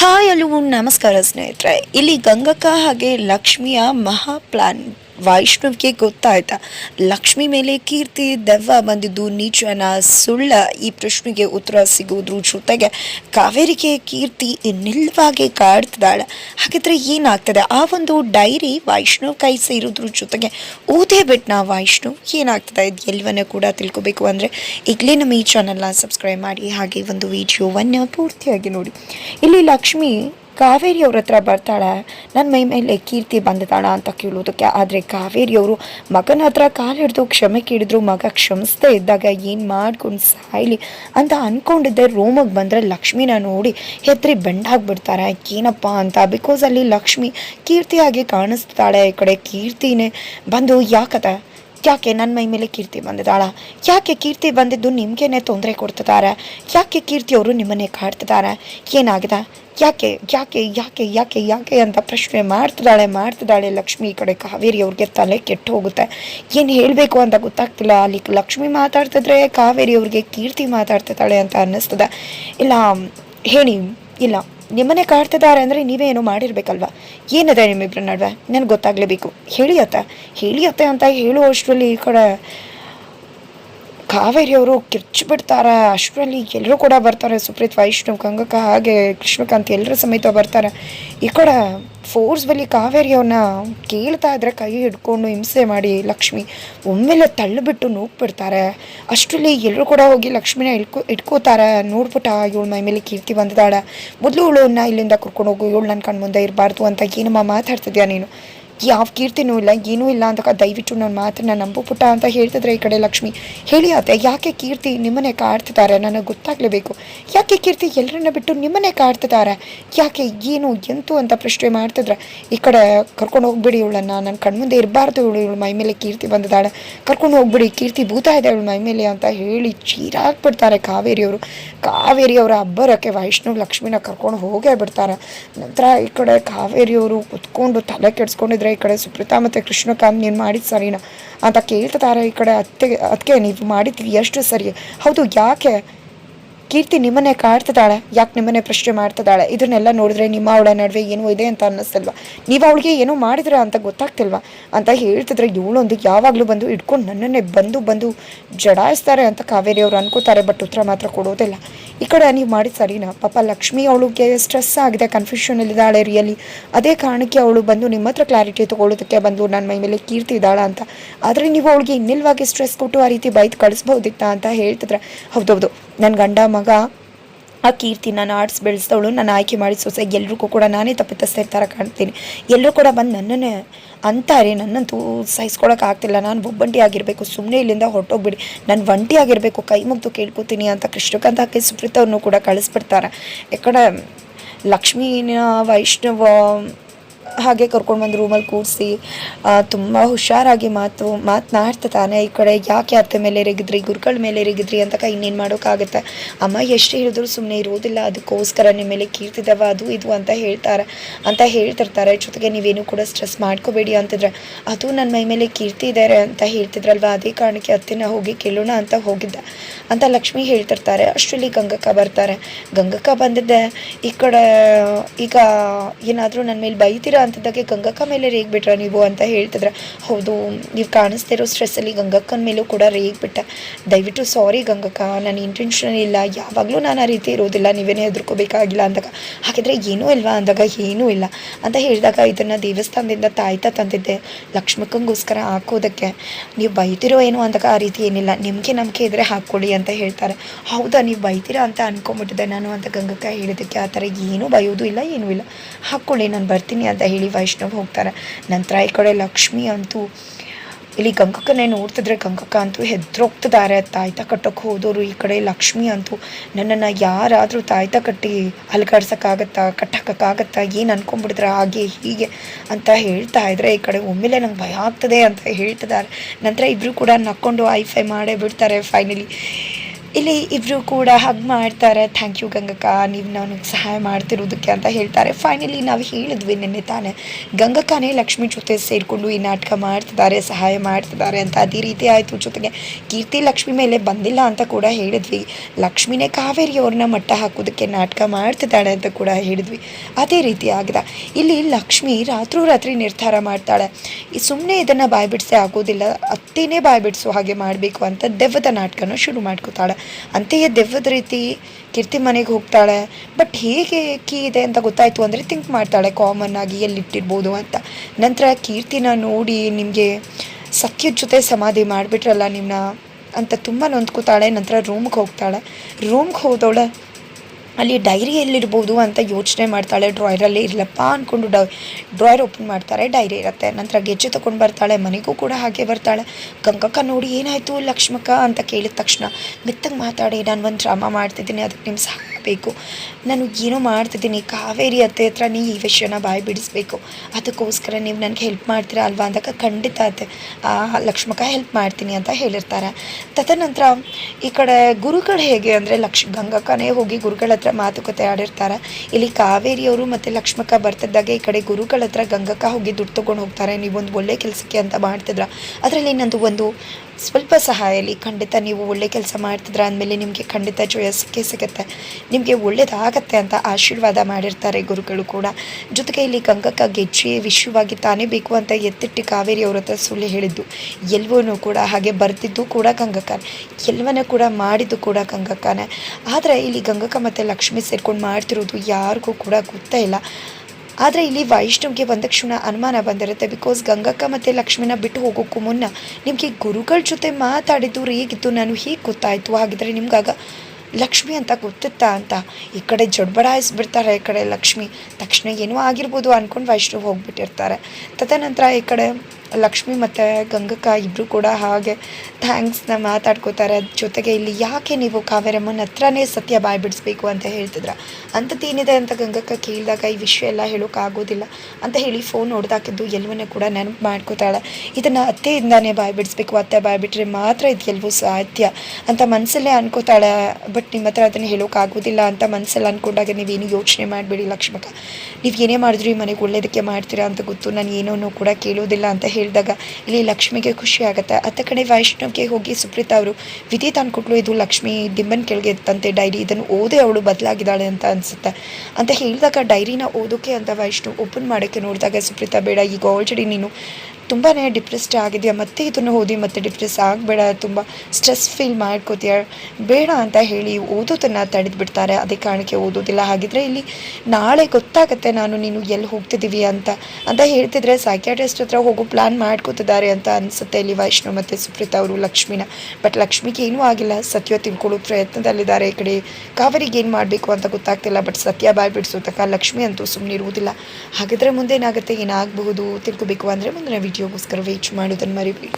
Hi hello ನಮಸ್ಕಾರ ಸ್ನೇಹಿತರೆ. ಇಲ್ಲಿ ಗಂಗಕ್ಕ ಹಾಗೆ ಲಕ್ಷ್ಮಿಯ ಮಹಾ ಪ್ಲಾನ್ ವೈಷ್ಣವ್ಗೆ ಗೊತ್ತಾಯ್ತಾ? ಲಕ್ಷ್ಮಿ ಮೇಲೆ ಕೀರ್ತಿ, ದೆವ್ವ ಬಂದಿದ್ದು ನೀಚನ ಸುಳ್ಳ. ಈ ಪ್ರಶ್ನೆಗೆ ಉತ್ತರ ಸಿಗೋದ್ರ ಜೊತೆಗೆ ಕಾವೇರಿಗೆ ಕೀರ್ತಿ ನಿಲ್ವಾಗಿ ಕಾಡ್ತಿದ್ದಾಳೆ. ಹಾಗಿದ್ರೆ ಏನಾಗ್ತದೆ? ಆ ಒಂದು ಡೈರಿ ವೈಷ್ಣವ್ ಕೈ ಸೇರೋದ್ರ ಜೊತೆಗೆ ಓದೇ ಬಿಟ್ನ ವೈಷ್ಣವ್ ಏನಾಗ್ತದೆ? ಇದು ಎಲ್ಲವನ್ನ ಕೂಡ ತಿಳ್ಕೊಬೇಕು ಅಂದರೆ ಈಗಲೇ ನಮ್ಮ ಈ ಚಾನಲ್ನ ಸಬ್ಸ್ಕ್ರೈಬ್ ಮಾಡಿ. ಹಾಗೆ ಒಂದು ವಿಡಿಯೋವನ್ನು ಪೂರ್ತಿಯಾಗಿ ನೋಡಿ. ಇಲ್ಲಿ ಲಕ್ಷ್ಮಿ ಕಾವೇರಿ ಅವ್ರ ಹತ್ರ ಬರ್ತಾಳೆ ನನ್ನ ಮೈ ಮೇಲೆ ಕೀರ್ತಿ ಬಂದಿದ್ದಾಳ ಅಂತ ಕೇಳೋದಕ್ಕೆ ಆದರೆ ಕಾವೇರಿಯವರು ಮಗನ ಹತ್ರ ಕಾಲು ಹಿಡಿದು ಕ್ಷಮೆ ಕೇಳಿದ್ರು, ಮಗ ಕ್ಷಮಿಸ್ದೇ ಇದ್ದಾಗ ಏನು ಮಾಡ್ಕೊಂಡು ಸಾಯ್ಲಿ ಅಂತ ಅಂದ್ಕೊಂಡಿದ್ದೆ ರೂಮಿಗೆ ಬಂದರೆ ಲಕ್ಷ್ಮಿನ ನೋಡಿ ಹೆತ್ರಿ ಬೆಂಡಾಗ್ಬಿಡ್ತಾರೆ. ಏನಪ್ಪ ಅಂತ ಬಿಕಾಸ್ ಅಲ್ಲಿ ಲಕ್ಷ್ಮಿ ಕೀರ್ತಿಯಾಗಿ ಕಾಣಿಸ್ತಾಳೆ, ಈ ಕಡೆ ಕೀರ್ತಿನೇ ಬಂದು ಯಾಕದ ಯಾಕೆ ನನ್ನ ಮೈ ಮೇಲೆ ಕೀರ್ತಿ ಬಂದಿದ್ದಾಳ? ಯಾಕೆ ಕೀರ್ತಿ ಬಂದಿದ್ದು ನಿಮಗೇನೆ ತೊಂದರೆ ಕೊಡ್ತಿದ್ದಾರೆ? ಯಾಕೆ ಕೀರ್ತಿಯವರು ನಿಮ್ಮನ್ನೇ ಕಾಡ್ತಿದ್ದಾರೆ? ಏನಾಗಿದೆ? ಯಾಕೆ ಯಾಕೆ ಯಾಕೆ ಯಾಕೆ ಯಾಕೆ ಅಂತ ಪ್ರಶ್ನೆ ಮಾಡ್ತಿದ್ದಾಳೆ ಮಾಡ್ತಿದ್ದಾಳೆ ಲಕ್ಷ್ಮಿ ಈ ಕಡೆ ಕಾವೇರಿ ಅವ್ರಿಗೆ ತಲೆ ಕೆಟ್ಟು ಹೋಗುತ್ತೆ. ಏನು ಹೇಳಬೇಕು ಅಂತ ಗೊತ್ತಾಗ್ತಿಲ್ಲ. ಅಲ್ಲಿ ಲಕ್ಷ್ಮಿ ಮಾತಾಡ್ತಿದ್ರೆ ಕಾವೇರಿ ಅವ್ರಿಗೆ ಕೀರ್ತಿ ಮಾತಾಡ್ತಿದ್ದಾಳೆ ಅಂತ ಅನ್ನಿಸ್ತದೆ. ಇಲ್ಲ, ಹೇಳಿ, ಇಲ್ಲ. ನಿಮ್ಮನೆ ಕಾಡ್ತಿದ್ದಾರೆ ಅಂದರೆ ನೀವೇ ಏನೋ ಮಾಡಿರ್ಬೇಕಲ್ವಾ? ಏನಿದೆ ನಿಮ್ಮಿಬ್ಬರ ನಡುವೆ? ನನಗೆ ಗೊತ್ತಾಗಲೇಬೇಕು. ಹೇಳಿ ಅತ್ತ. ಹೇಳಿ ಅತ್ತೆ ಅಂತ ಹೇಳುವಷ್ಟರಲ್ಲಿ ಈ ಕಡೆ. ಕಾವೇರಿಯವರು ಕಿರ್ಚಿಬಿಡ್ತಾರೆ. ಅಷ್ಟರಲ್ಲಿ ಎಲ್ಲರೂ ಕೂಡ ಬರ್ತಾರೆ. ಸುಪ್ರೀತ್, ವೈಷ್ಣವ್ ಗಂಗಕ್ಕ ಹಾಗೆ ಕೃಷ್ಣಕಾಂತ್ ಎಲ್ಲರ ಸಮೇತ ಬರ್ತಾರೆ. ಈ ಕಡೆ ಫೋರ್ಸ್ ಕಾವೇರಿ ಅವ್ರನ್ನ ಕೇಳ್ತಾ ಇದ್ರೆ ಕೈ ಹಿಡ್ಕೊಂಡು ಹಿಂಸೆ ಮಾಡಿ ಲಕ್ಷ್ಮಿ ಒಮ್ಮೆಲೆ ತಳ್ಳಿಬಿಟ್ಟು ನೂಗ್ಬಿಡ್ತಾರೆ. ಅಷ್ಟರಲ್ಲಿ ಎಲ್ಲರೂ ಕೂಡ ಹೋಗಿ ಲಕ್ಷ್ಮಿನ ಇಟ್ಕೊ ಇಟ್ಕೋತಾರೆ ನೋಡ್ಬಿಟ್ಟ ಇವಳು ಮೈ ಮೇಲೆ ಕೀರ್ತಿ ಬಂದಿದ್ದಾಳೆ. ಮೊದಲು ಇವಳನ್ನ ಇಲ್ಲಿಂದ ಕರ್ಕೊಂಡು ಹೋಗು, ಇವಳು ನನ್ನ ಕಣ್ಣು ಮುಂದೆ ಇರಬಾರ್ದು ಅಂತ ಏನಮ್ಮ ಮಾತಾಡ್ತಿದ್ಯಾ ನೀನು? ಯಾವ ಕೀರ್ತಿನೂ ಇಲ್ಲ, ಏನೂ ಇಲ್ಲ ಅಂತ ದಯವಿಟ್ಟು ನನ್ನ ಮಾತನ್ನ ನಂಬು ಪುಟ್ಟ ಅಂತ ಹೇಳ್ತಿದ್ರೆ ಈ ಕಡೆ ಲಕ್ಷ್ಮಿ. ಹೇಳಿ ಅತ್ತೆ ಯಾಕೆ ಕೀರ್ತಿ ನಿಮ್ಮನ್ನೇ ಕಾಡ್ತಿದ್ದಾರೆ? ನನಗೆ ಗೊತ್ತಾಗಲೇಬೇಕು. ಯಾಕೆ ಕೀರ್ತಿ ಎಲ್ಲರನ್ನ ಬಿಟ್ಟು ನಿಮ್ಮನ್ನೇ ಕಾಡ್ತಿದ್ದಾರೆ? ಯಾಕೆ ಏನು, ಎಂತು ಅಂತ ಪ್ರಶ್ನೆ ಮಾಡ್ತಿದ್ರೆ, ಈ ಕಡೆ ಕರ್ಕೊಂಡು ಹೋಗ್ಬಿಡಿ ಇವಳನ್ನ. ನನ್ನ ಕಣ್ಮುಂದೆ ಇರಬಾರ್ದು ಇವಳು. ಇವಳು ಮೈ ಮೇಲೆ ಕೀರ್ತಿ ಬಂದಿದ್ದಾಳೆ. ಕರ್ಕೊಂಡು ಹೋಗ್ಬಿಡಿ. ಕೀರ್ತಿ ಭೂತ ಇದೆ ಇವಳು ಮೈ ಮೇಲೆ ಅಂತ ಹೇಳಿ ಚೀರಾಕ್ಬಿಡ್ತಾರೆ ಕಾವೇರಿಯವರು ಕಾವೇರಿಯವರ ಅಬ್ಬರಕ್ಕೆ ವೈಷ್ಣವ್, ಲಕ್ಷ್ಮಿನ ಕರ್ಕೊಂಡು ಹೋಗೇ ಬಿಡ್ತಾರೆ. ನಂತರ ಈ ಕಡೆ ಕಾವೇರಿಯವರು ಕುತ್ಕೊಂಡು ತಲೆ ಕೆಡ್ಸ್ಕೊಂಡಿದ್ರೆ ಈ ಕಡೆ ಸುಪ್ರೀತಾ ಮತ್ತು ಕೃಷ್ಣಕಾಂತ್ ನೀನು ಮಾಡಿದ ಸರಿನಾ ಅಂತ ಕೇಳ್ತಿದ್ದಾರೆ ಈ ಕಡೆ ಅತ್ತೆ ಅದಕ್ಕೆ ನೀವು ಮಾಡಿದ್ವಿ ಎಷ್ಟು ಸರಿ? ಹೌದು, ಯಾಕೆ? ಕೀರ್ತಿ ನಿಮ್ಮನ್ನೇ ಕಾಡ್ತಿದ್ದಾಳೆ. ಯಾಕೆ ನಿಮ್ಮನ್ನೇ ಪ್ರಶ್ನೆ ಮಾಡ್ತಿದ್ದಾಳೆ? ಇದನ್ನೆಲ್ಲ ನೋಡಿದ್ರೆ ನಿಮ್ಮ ಅವಳ ನಡುವೆ ಏನೋ ಇದೆ ಅಂತ ಅನ್ನಿಸ್ತಲ್ವ? ನೀವು ಅವಳಿಗೆ ಏನೋ ಮಾಡಿದ್ರ ಅಂತ ಗೊತ್ತಾಗ್ತಿಲ್ವಾ? ಅಂತ ಹೇಳ್ತಿದ್ರೆ ಇವಳೊಂದು ಯಾವಾಗಲೂ ಬಂದು ಇಟ್ಕೊಂಡು ನನ್ನನ್ನೇ ಬಂದು ಬಂದು ಜಡಾಯಿಸ್ತಾರೆ ಅಂತ ಕಾವೇರಿ ಅವರು ಅನ್ಕೋತಾರೆ, ಬಟ್ ಉತ್ತರ ಮಾತ್ರ ಕೊಡೋದಿಲ್ಲ. ಈ ಕಡೆ ನೀವು ಮಾಡಿದ ಸರಿನಾ? ಪಾಪ ಲಕ್ಷ್ಮಿ ಅವಳಿಗೆ ಸ್ಟ್ರೆಸ್ ಆಗಿದೆ ಕನ್ಫ್ಯೂಷನ್ ಇದ್ದಾಳೆ ರಿಯಲಿ. ಅದೇ ಕಾರಣಕ್ಕೆ ಅವಳು ಬಂದು ನಿಮ್ಮ ಹತ್ರ ಕ್ಲಾರಿಟಿ ತೊಗೊಳ್ಳೋದಕ್ಕೆ ಬಂದು ನನ್ನ ಮೈ ಮೇಲೆ ಕೀರ್ತಿ ಇದ್ದಾಳ ಅಂತ. ಆದರೆ ನೀವು ಅವಳಿಗೆ ಇನ್ನಿಲ್ವಾಗಿ ಸ್ಟ್ರೆಸ್ ಕೊಟ್ಟು ಆ ರೀತಿ ಬೈದು ಕಳಿಸ್ಬೋದಿತ್ತ ಅಂತ ಹೇಳ್ತಿದ್ರೆ, ಹೌದೌದು. ನನ್ನ ಗಂಡ ಮಗ ಆ ಕೀರ್ತಿ ನಾನು ಆರ್ಟ್ಸ್ ಬೆಳೆಸ್ದವಳು ನಾನು ಆಯ್ಕೆ ಮಾಡಿ ಸೊಸೆ ಎಲ್ರಿಗೂ ಕೂಡ ನಾನೇ ತಪ್ಪಿತಸ್ಥೆ ಥರ ಕಾಣ್ತೀನಿ. ಎಲ್ಲರೂ ಕೂಡ ಬಂದು ನನ್ನನ್ನೇ ಅಂತಾರೆ ನನ್ನಂತೂ ಸಹಿಸ್ಕೊಳಕ್ಕೆ ಆಗ್ತಿಲ್ಲ. ನಾನು ಒಬ್ಬಂಟಿ ಆಗಿರಬೇಕು ಸುಮ್ಮನೆ ಇಲ್ಲಿಂದ ಹೊರಟೋಗ್ಬಿಡಿ. ನಾನು ಒಂಟಿ ಆಗಿರಬೇಕು, ಕೈ ಮುಗ್ದು ಕೇಳ್ಕೊತೀನಿ ಅಂತ ಕೃಷ್ಣಕಾಂತ್ ಹಾಕಿ ಸುಪ್ರೀತವ್ರನ್ನೂ ಕೂಡ ಕಳಿಸ್ಬಿಡ್ತಾರೆ. ಯಾಕಡೆ ಲಕ್ಷ್ಮೀನ ವೈಷ್ಣವ ಹಾಗೆ ಕರ್ಕೊಂಡು ಬಂದು ರೂಮಲ್ಲಿ ಕೂರಿಸಿ ತುಂಬ ಹುಷಾರಾಗಿ ಮಾತು ಮಾತನಾಡ್ತಾನೆ ಈ ಕಡೆ. ಯಾಕೆ ಅತ್ತೆ ಮೇಲೆ ರೇಗಿದ್ರಿ, ಗುರುಗಳ ಮೇಲೆ ರೇಗಿದ್ರಿ ಅಂತ ಇನ್ನೇನು ಮಾಡೋಕ್ಕಾಗುತ್ತೆ? ಅಮ್ಮ ಎಷ್ಟು ಹೇಳಿದ್ರು ಸುಮ್ಮನೆ ಇರೋದಿಲ್ಲ, ಅದಕ್ಕೋಸ್ಕರ ನಿಮ್ಮ ಮೇಲೆ ಕೀರ್ತಿದವ, ಅದು ಇದು ಅಂತ ಹೇಳ್ತಾರೆ, ಅಂತ ಹೇಳ್ತಿರ್ತಾರೆ. ಜೊತೆಗೆ ನೀವೇನು ಕೂಡ ಸ್ಟ್ರೆಸ್ ಮಾಡ್ಕೋಬೇಡಿ ಅಂತಿದ್ರೆ. ಅದು ನನ್ನ ಮೈ ಮೇಲೆ ಕೀರ್ತಿ ಇದ್ದಾರೆ ಅಂತ ಹೇಳ್ತಿದ್ರಲ್ವ? ಅದೇ ಕಾರಣಕ್ಕೆ ಅತ್ತೆನ ಹೋಗಿ ಕೇಳೋಣ ಅಂತ ಹೋಗಿದ್ದೆ. ಅಂತ ಲಕ್ಷ್ಮಿ ಹೇಳ್ತಿರ್ತಾರೆ. ಅಷ್ಟರಲ್ಲಿ ಗಂಗಕ್ಕ ಬರ್ತಾರೆ. ಗಂಗಕ್ಕ ಬಂದಿದ್ದೆ. ಈ ಕಡೆ, ಈಗ ಏನಾದರೂ ನನ್ನ ಮೇಲೆ ಬೈತೀರಾ ಅಂತಿದ್ದಾಗೆ ಗಂಗಕ್ಕ ಮೇಲೆ ರೇಗ್ಬಿಟ್ರ ನೀವು ಅಂತ ಹೇಳ್ತಿದ್ರೆ. ಹೌದು, ನೀವು ಕಾಣಿಸ್ತಿರೋ ಸ್ಟ್ರೆಸ್ಸಲ್ಲಿ ಗಂಗಕ್ಕನ ಮೇಲೂ ಕೂಡ ರೇಗ್ಬಿಟ್ಟ. ದಯವಿಟ್ಟು ಸಾರಿ ಗಂಗಕ್ಕ ನನ್ನ ಇಂಟೆನ್ಷನ್ ಇಲ್ಲ ಯಾವಾಗಲೂ ನಾನು ಆ ರೀತಿ ಇರೋದಿಲ್ಲ, ನೀವೇನೇ ಹೆದರ್ಕೋಬೇಕಾಗಿಲ್ಲ ಅಂದಾಗ. ಹಾಗಿದ್ರೆ ಏನೂ ಇಲ್ವಾ ಅಂದಾಗ, ಏನೂ ಇಲ್ಲ. ಅಂತ ಹೇಳಿದಾಗ ಇದನ್ನು ದೇವಸ್ಥಾನದಿಂದ ತಾಯ್ತಾ ತಂದಿದ್ದೆ. ಲಕ್ಷ್ಮಕ್ಕಂಗೋಸ್ಕರ ಹಾಕೋದಕ್ಕೆ. ನೀವು ಬೈತಿರೋ ಏನು ಅಂದಾಗ ಆ ರೀತಿ ಏನಿಲ್ಲ. ನಿಮಗೆ ನಂಬಿಕೆ ಇದ್ದರೆ ಹಾಕ್ಕೊಳ್ಳಿ ಅಂತ ಹೇಳ್ತಾರೆ. ಹೌದಾ, ನೀವು ಬೈತೀರಾ ಅಂತ ಅನ್ಕೊಂಬಿಟ್ಟಿದ್ದೆ ನಾನು ಅಂತ ಗಂಗಕ್ಕ ಹೇಳಿದ್ದಕ್ಕೆ. ಆ ಥರ ಏನೂ ಬಯೋದು ಇಲ್ಲ, ಏನೂ ಇಲ್ಲ. ಹಾಕ್ಕೊಳ್ಳಿ, ನಾನು ಬರ್ತೀನಿ ಅಂತ ವೈಷ್ಣವ್ ಹೋಗ್ತಾರೆ. ನಂತರ ಈ ಕಡೆ ಲಕ್ಷ್ಮಿ ಅಂತೂ ಇಲ್ಲಿ ಗಂಗಕ್ಕನೇ ನೋಡ್ತಿದ್ರೆ ಗಂಗಕ್ಕ ಅಂತೂ ಹೆದ್ರೋಗ್ತಿದ್ದಾರೆ. ತಾಯ್ತ ಕಟ್ಟೋಕೆ ಹೋದವರು ಈ ಕಡೆ ಲಕ್ಷ್ಮಿ ಅಂತೂ ನನ್ನನ್ನು ಯಾರಾದರೂ ತಾಯ್ತ ಕಟ್ಟಿ ಅಲ್ಗಾಡ್ಸೋಕ್ಕಾಗತ್ತಾ ಕಟ್ಟೋಕ್ಕಾಗತ್ತಾ ಏನು ಅನ್ಕೊಂಡ್ಬಿಡಿದ್ರೆ ಹಾಗೆ ಹೀಗೆ ಅಂತ ಹೇಳ್ತಾ ಇದ್ರೆ ಈ ಕಡೆ ಒಮ್ಮೆಲೆ ನಂಗೆ ಭಯ ಆಗ್ತದೆ ಅಂತ ಹೇಳ್ತಿದ್ದಾರೆ. ನಂತರ ಇಬ್ಬರು ಕೂಡ ನಕ್ಕೊಂಡು ಫೈ ಮಾಡೇ ಬಿಡ್ತಾರೆ. ಫೈನಲಿ ಇಲ್ಲಿ ಇಬ್ಬರು ಕೂಡ ಹಗ್ ಮಾಡ್ತಾರೆ. ಥ್ಯಾಂಕ್ ಯು ಗಂಗಕ್ಕ. ನೀವು ನನಗೆ ಸಹಾಯ ಮಾಡ್ತಿರೋದಕ್ಕೆ ಅಂತ ಹೇಳ್ತಾರೆ. ಫೈನಲಿ ನಾವು ಹೇಳಿದ್ವಿ ನಿನ್ನೆ ತಾನೆ, ಗಂಗಕ್ಕನೇ ಲಕ್ಷ್ಮಿ ಜೊತೆ ಸೇರಿಕೊಂಡು ಈ ನಾಟಕ ಮಾಡ್ತಿದ್ದಾರೆ, ಸಹಾಯ ಮಾಡ್ತಿದ್ದಾರೆ ಅಂತ. ಅದೇ ರೀತಿ ಆಯಿತು. ಜೊತೆಗೆ ಕೀರ್ತಿ ಲಕ್ಷ್ಮಿ ಮೇಲೆ ಬಂದಿಲ್ಲ ಅಂತ ಕೂಡ ಹೇಳಿದ್ವಿ. ಲಕ್ಷ್ಮಿನೇ ಕಾವೇರಿ ಅವ್ರನ್ನ ಮಟ್ಟ ಹಾಕೋದಕ್ಕೆ ನಾಟಕ ಮಾಡ್ತಿದ್ದಾಳೆ ಅಂತ ಕೂಡ ಹೇಳಿದ್ವಿ. ಅದೇ ರೀತಿ ಆಗಿದೆ. ಇಲ್ಲಿ ಲಕ್ಷ್ಮಿ ರಾತ್ರೋರಾತ್ರಿ ನಿರ್ಧಾರ ಮಾಡ್ತಾಳೆ. ಈ ಸುಮ್ಮನೆ ಇದನ್ನು ಬಾಯ್ಬಿಡಿಸೇ ಆಗೋದಿಲ್ಲ. ಅತ್ತೆನೇ ಬಾಯ್ಬಿಡಿಸೋ ಹಾಗೆ ಮಾಡಬೇಕು ಅಂತ ದೆವ್ವದ ನಾಟಕನ ಶುರು ಮಾಡ್ಕೋತಾಳೆ. ಅಂತೆಯೇ ದೆವ್ವದ ರೀತಿ ಕೀರ್ತಿ ಮನೆಗೆ ಹೋಗ್ತಾಳೆ. ಬಟ್ ಹೇಗೆ ಕಿ ಇದೆ ಅಂತ ಗೊತ್ತಾಯಿತು ಅಂದರೆ ಥಿಂಕ್ ಮಾಡ್ತಾಳೆ. ಕಾಮನ್ ಆಗಿ ಎಲ್ಲಿಟ್ಟಿರ್ಬೋದು ಅಂತ. ನಂತರ ಕೀರ್ತಿನ ನೋಡಿ ನಿಮಗೆ ಸಖ್ಯದ ಜೊತೆ ಸಮಾಧಿ ಮಾಡಿಬಿಟ್ರಲ್ಲ ನಿಮ್ಮನ್ನ ಅಂತ ತುಂಬ ನೊಂದ್ಕೋತಾಳೆ. ನಂತರ ರೂಮ್ಗೆ ಹೋಗ್ತಾಳೆ. ರೂಮ್ಗೆ ಹೋದವಳೆ ಅಲ್ಲಿ ಡೈರಿ ಎಲ್ಲಿರ್ಬೋದು ಅಂತ ಯೋಚನೆ ಮಾಡ್ತಾಳೆ. ಡ್ರಾಯರಲ್ಲಿ ಇರಲಪ್ಪ ಅಂದ್ಕೊಂಡು ಡೈ ಡ್ರಾಯರ್ ಓಪನ್ ಮಾಡ್ತಾರೆ. ಡೈರಿ ಇರುತ್ತೆ. ನಂತರ ಗೆಜ್ಜೆ ತೊಗೊಂಡು ಬರ್ತಾಳೆ. ಮನೆಗೂ ಕೂಡ ಹಾಗೆ ಬರ್ತಾಳೆ. ಗಂಗಕ್ಕ ನೋಡಿ ಏನಾಯಿತು ಲಕ್ಷ್ಮಕ್ಕ ಅಂತ ಕೇಳಿದ ತಕ್ಷಣ, ಮೆತ್ತಗೆ ಮಾತಾಡಿ, ನಾನು ಒಂದು ಡ್ರಾಮಾ ಮಾಡ್ತಿದ್ದೀನಿ. ಅದಕ್ಕೆ ನಿಮ್ಮ ಸಹಾಯ ಬೇಕು ನಾನು ಏನೋ ಮಾಡ್ತಿದ್ದೀನಿ ಕಾವೇರಿ ಅತ್ತೆ ಹತ್ರ ನೀ ಈ ವಿಷಯನ ಬಾಯಿ ಬಿಡಿಸ್ಬೇಕು. ಅದಕ್ಕೋಸ್ಕರ ನೀವು ನನಗೆ ಹೆಲ್ಪ್ ಮಾಡ್ತೀರಾ ಅಲ್ವಾ ಅಂದಾಗ ಖಂಡಿತ ಅತ್ತೆ. ಆ, ಲಕ್ಷ್ಮಕ ಹೆಲ್ಪ್ ಮಾಡ್ತೀನಿ ಅಂತ ಹೇಳಿರ್ತಾರೆ. ತದನಂತರ ಈ ಕಡೆ ಗುರುಗಳು ಹೇಗೆ ಅಂದರೆ ಲಕ್ಷ್ಮ ಗಂಗಕ್ಕನೇ ಹೋಗಿ ಗುರುಗಳ ಹತ್ರ ಮಾತುಕತೆ ಆಡಿರ್ತಾರೆ. ಇಲ್ಲಿ ಕಾವೇರಿಯವರು ಮತ್ತು ಲಕ್ಷ್ಮಕ್ಕ ಬರ್ತಿದ್ದಾಗ ಈ ಕಡೆ ಗುರುಗಳ ಹತ್ರ ಗಂಗಕ್ಕ ಹೋಗಿ ದುಡ್ಡು ತೊಗೊಂಡು ಹೋಗ್ತಾರೆ. ನೀವೊಂದು ಒಳ್ಳೆ ಕೆಲಸಕ್ಕೆ ಅಂತ ಮಾಡ್ತಿದ್ರ. ಅದರಲ್ಲಿ ನಂದು ಒಂದು ಸ್ವಲ್ಪ ಸಹಾಯ ಇಲ್ಲಿ ಖಂಡಿತ ನೀವು ಒಳ್ಳೆ ಕೆಲಸ ಮಾಡ್ತಿದ್ರೆ ಅಂದಮೇಲೆ ನಿಮಗೆ ಖಂಡಿತ ಜಯ ಸಿಗುತ್ತೆ. ನಿಮಗೆ ಒಳ್ಳೇದಾಗತ್ತೆ ಅಂತ ಆಶೀರ್ವಾದ ಮಾಡಿರ್ತಾರೆ ಗುರುಗಳು ಕೂಡ. ಜೊತೆಗೆ ಇಲ್ಲಿ ಗಂಗಕ್ಕ ಗೆಜ್ಜೆ ವಿಶ್ವವಾಗಿ ತಾನೇ ಬೇಕು ಅಂತ ಎತ್ತಿಟ್ಟು ಕಾವೇರಿ ಅವ್ರ ಹತ್ರ ಸುಳ್ಳು ಹೇಳಿದ್ದು. ಎಲ್ಲವೂ ಕೂಡ ಹಾಗೆ ಬರ್ತಿದ್ದು ಕೂಡ ಗಂಗಕ್ಕ ಎಲ್ಲವನ್ನೂ ಕೂಡ ಮಾಡಿದ್ದು ಕೂಡ ಗಂಗಕ್ಕನೇ. ಆದರೆ ಇಲ್ಲಿ ಗಂಗಕ್ಕ ಮತ್ತು ಲಕ್ಷ್ಮಿ ಸೇರ್ಕೊಂಡು ಮಾಡ್ತಿರೋದು ಯಾರಿಗೂ ಕೂಡ ಗೊತ್ತೇ ಇಲ್ಲ. ಆದರೆ ಇಲ್ಲಿ ವೈಷ್ಣವ್ಗೆ ಬಂದ ಕ್ಷಣ ಅನುಮಾನ ಬಂದಿರುತ್ತೆ ಬಿಕಾಸ್ ಗಂಗಕ್ಕ ಮತ್ತು ಲಕ್ಷ್ಮಿನ ಬಿಟ್ಟು ಹೋಗೋಕ್ಕೂ ಮುನ್ನ ನಿಮಗೆ ಗುರುಗಳ ಜೊತೆ ಮಾತಾಡಿದ್ದು ಹೇಗಿತ್ತು? ನಾನು ಹೀಗೆ ಗೊತ್ತಾಯಿತು. ಹಾಗಿದ್ರೆ ನಿಮ್ಗಾಗ ಲಕ್ಷ್ಮಿ ಅಂತ ಗೊತ್ತಿತ್ತಾ ಅಂತ? ಈ ಕಡೆ ಜಡ್ಬಡಾಯಿಸ್ಬಿಡ್ತಾರೆ ಈ ಕಡೆ ಲಕ್ಷ್ಮಿ. ತಕ್ಷಣ ಏನೋ ಆಗಿರ್ಬೋದು ಅಂದ್ಕೊಂಡು ವೈಷ್ಣವ್ ಹೋಗ್ಬಿಟ್ಟಿರ್ತಾರೆ. ತದನಂತರ ಈ ಕಡೆ ಲಕ್ಷ್ಮಿ ಮತ್ತು ಗಂಗಕ್ಕ ಇಬ್ಬರು ಕೂಡ ಹಾಗೆ ಥ್ಯಾಂಕ್ಸ್ನ ಮಾತಾಡ್ಕೋತಾರೆ. ಜೊತೆಗೆ ಇಲ್ಲಿ ಯಾಕೆ ನೀವು ಕಾವೇರಮ್ಮನ ಹತ್ರನೇ ಸತ್ಯ ಬಾಯಿ ಬಿಡಿಸ್ಬೇಕು ಅಂತ ಹೇಳ್ತಿದ್ರ? ಅಂಥದ್ದೇನಿದೆ ಅಂತ ಗಂಗಕ್ಕ ಕೇಳಿದಾಗ ಈ ವಿಷಯ ಎಲ್ಲ ಹೇಳೋಕ್ಕಾಗೋದಿಲ್ಲ ಅಂತ ಹೇಳಿ ಫೋನ್ ಹೊಡೆದಾಕಿದ್ದು ಎಲ್ಲವನ್ನೂ ಕೂಡ ನೆನಪು ಮಾಡ್ಕೋತಾಳೆ. ಇದನ್ನು ಅತ್ತೆಯಿಂದಾನೇ ಬಾಯಿ ಬಿಡಿಸ್ಬೇಕು, ಅತ್ತೆ ಬಾಯಿ ಬಿಟ್ಟರೆ ಮಾತ್ರ ಇದು ಎಲ್ಲವೂ ಸಾಧ್ಯ ಅಂತ ಮನಸ್ಸಲ್ಲೇ ಅನ್ಕೋತಾಳೆ. ಬಟ್ ನಿಮ್ಮ ಹತ್ರ ಅದನ್ನು ಹೇಳೋಕ್ಕಾಗೋದಿಲ್ಲ ಅಂತ ಮನಸ್ಸಲ್ಲಿ ಅಂದ್ಕೊಂಡಾಗ ನೀವೇನು ಯೋಚನೆ ಮಾಡಬೇಡಿ ಲಕ್ಷ್ಮಕ್ಕ. ನೀವು ಏನೇ ಮಾಡಿದ್ರು ಈ ಮನೆಗೆ ಒಳ್ಳೇದಕ್ಕೆ ಮಾಡ್ತೀರಾ ಅಂತ ಗೊತ್ತು. ನಾನು ಏನೂ ಕೂಡ ಕೇಳೋದಿಲ್ಲ ಅಂತ ಹೇಳಿದಾಗ, ಇಲ್ಲಿ ಲಕ್ಷ್ಮಿಗೆ ಖುಷಿ ಆಗುತ್ತೆ. ಅತ್ತ ಕಡೆ ವೈಷ್ಣವ್ಗೆ ಹೋಗಿ ಸುಪ್ರೀತಾ ಅವರು, ವಿಧಿ ತಾನು ಕೊಟ್ಟಲು ಇದು ಲಕ್ಷ್ಮಿ ದಿಂಬನ್ ಕೆಳಗೆ ಇತ್ತಂತೆ ಡೈರಿ, ಇದನ್ನು ಓದೇ ಅವಳು ಬದಲಾಗಿದ್ದಾಳೆ ಅಂತ ಅನಿಸುತ್ತೆ. ಅಂತ ಹೇಳಿದಾಗ, ಡೈರಿನ ಓದೋಕೆ ಅಂತ ವೈಷ್ಣು ಓಪನ್ ಮಾಡೋಕ್ಕೆ ನೋಡಿದಾಗ ಸುಪ್ರೀತಾ, ಬೇಡ, ಈಗ ಆಲ್ರೆಡಿ ನೀನು ತುಂಬಾ ಡಿಪ್ರೆಸ್ಡ್ ಆಗಿದೆಯಾ? ಮತ್ತೆ ಇದನ್ನು ಓದಿ ಮತ್ತೆ ಡಿಪ್ರೆಸ್ ಆಗಬೇಡ, ತುಂಬ ಸ್ಟ್ರೆಸ್ ಫೀಲ್ ಮಾಡ್ಕೋತೀಯ? ಬೇಡ ಅಂತ ಹೇಳಿ ಓದೋದನ್ನು ತಡೆದು ಬಿಡ್ತಾರೆ ಅದೇ ಕಾರಣಕ್ಕೆ ಓದೋದಿಲ್ಲ. ಹಾಗಿದ್ರೆ ಇಲ್ಲಿ ನಾಳೆ ಗೊತ್ತಾಗುತ್ತೆ ನಾನು ನೀನು ಎಲ್ಲಿ ಹೋಗ್ತಿದ್ದೀವಿ ಅಂತ. ಅಂತ ಹೇಳ್ತಿದ್ರೆ ಸೈಕ್ಯಾಟ್ರಿಸ್ಟ್ ಹತ್ರ ಹೋಗೋ ಪ್ಲಾನ್ ಮಾಡ್ಕೋತಿದ್ದಾರೆ ಅಂತ ಅನಿಸುತ್ತೆ ಇಲ್ಲಿ ವೈಷ್ಣು ಮತ್ತು ಸುಪ್ರೀತಾ ಅವರು, ಲಕ್ಷ್ಮಿನ. ಬಟ್ ಲಕ್ಷ್ಮಿಗೆ ಏನೂ ಆಗಿಲ್ಲ. ಸತ್ಯ ತಿಳ್ಕೊಳ್ಳೋ ಪ್ರಯತ್ನದಲ್ಲಿದ್ದಾರೆ ಈ ಕಡೆ. ಕಾವೇರಿಗೆ ಏನು ಮಾಡಬೇಕು ಅಂತ ಗೊತ್ತಾಗ್ತಿಲ್ಲ. ಬಟ್ ಸತ್ಯ ಬಾಯ್ ಬಿಡಿಸೋ ತಕ್ಕ ಲಕ್ಷ್ಮಿ ಅಂತೂ ಸುಮ್ಮನೆ ಇರುವುದಿಲ್ಲ ಹಾಗಿದ್ರೆ ಮುಂದೆ ಏನಾಗುತ್ತೆ ಏನಾಗಬಹುದು? ತಿಳ್ಕೊಬೇಕು ಅಂದರೆ ಮುಂದಿನ ವಿಡಿಯೋಗೋಸ್ಕರ ವೆಯ್ಟ್ ಮಾಡೋದನ್ನು ಮರಿಬೇಡಿ.